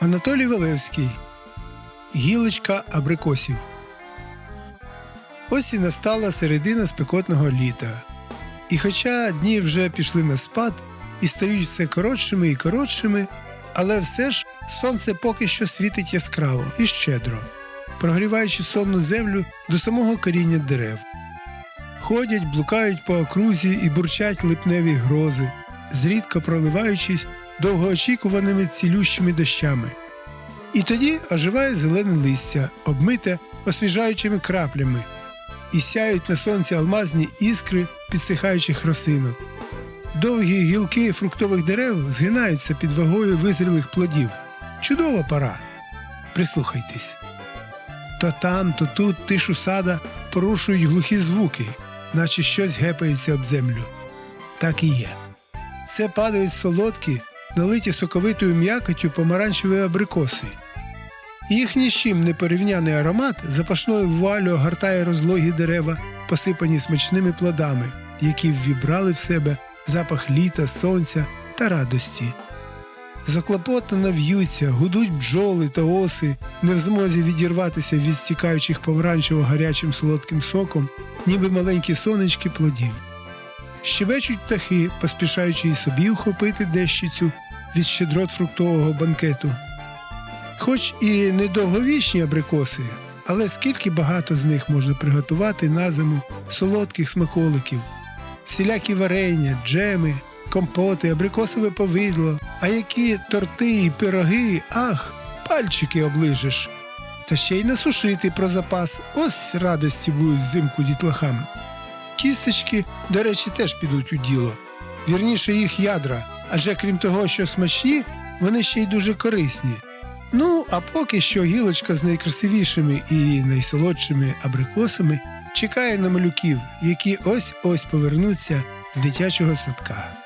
Анатолій Валевський. Гілочка абрикосів. Ось і настала середина спекотного літа. І хоча дні вже пішли на спад і стають все коротшими і коротшими, але все ж сонце поки що світить яскраво і щедро, прогріваючи сонну землю до самого коріння дерев. Ходять, блукають по окрузі і бурчать липневі грози, зрідка проливаючись довгоочікуваними цілющими дощами. І тоді оживає зелене листя, обмите освіжаючими краплями, і сяють на сонці алмазні іскри підсихаючих росинок. Довгі гілки фруктових дерев згинаються під вагою визрілих плодів. Чудова пора. Прислухайтесь. То там, то тут тишу сада порушують глухі звуки, наче щось гепається об землю. Так і є. Це падають солодкі, налиті соковитою м'якотю помаранчеві абрикоси. Їх ні з чим не порівняний аромат запашною вуалю огортає розлогі дерева, посипані смачними плодами, які ввібрали в себе запах літа, сонця та радості. Заклопотано в'ються, гудуть бджоли та оси, не в змозі відірватися від стікаючих помаранчево гарячим солодким соком, ніби маленькі сонечки плодів. Щебечуть птахи, поспішаючи і собі вхопити дещицю від щедрот фруктового банкету. Хоч і недовговічні абрикоси, але скільки багато з них можна приготувати на зиму солодких смаколиків, всілякі варення, джеми, компоти, абрикосове повидло, а які торти і пироги, ах, пальчики оближеш. Та ще й насушити про запас, ось радості будуть взимку дітлахам. Кісточки, до речі, теж підуть у діло. Вірніше їх ядра, адже крім того, що смачні, вони ще й дуже корисні. Ну, а поки що гілочка з найкрасивішими і найсолодшими абрикосами чекає на малюків, які ось ось повернуться з дитячого садка.